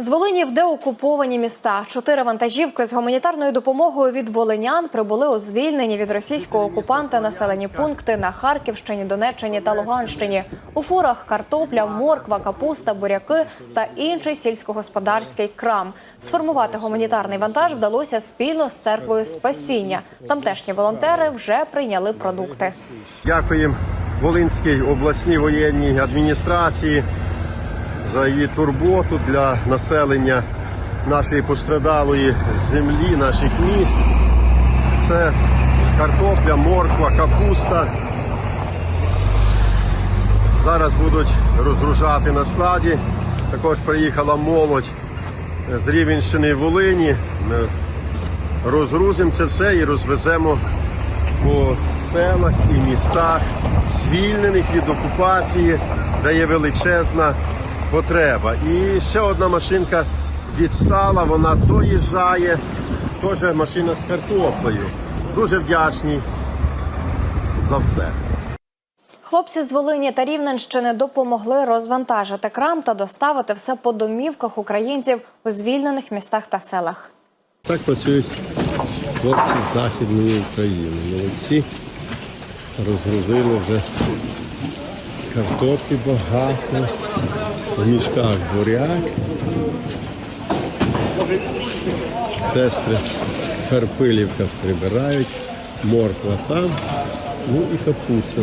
З Волині в деокуповані міста. Чотири вантажівки з гуманітарною допомогою від волинян прибули у звільнені від російського окупанта населені пункти на Харківщині, Донеччині та Луганщині. У фурах картопля, морква, капуста, буряки та інший сільськогосподарський крам. Сформувати гуманітарний вантаж вдалося спільно з церквою Спасіння. Тамтешні волонтери вже прийняли продукти. Дякуємо Волинській обласній воєнній адміністрації за її турботу для населення нашої пострадалої землі, наших міст. Це картопля, морква, капуста. Зараз будуть розгружати на складі. Також приїхала молодь з Рівенщини і Волині. Ми розгрузимо це все і розвеземо по селах і містах, звільнених від окупації, де є величезна потреба. І ще одна машинка відстала, вона доїжджає, теж машина з картоплею. Дуже вдячні за все. Хлопці з Волині та Рівненщини допомогли розвантажити крам та доставити все по домівках українців у звільнених містах та селах. Так працюють хлопці з Західної України. Молодці. Розгрузили вже картоплі багато, в мішках буряк. Сестри Карпилівка прибирають, морква там, ну і капуста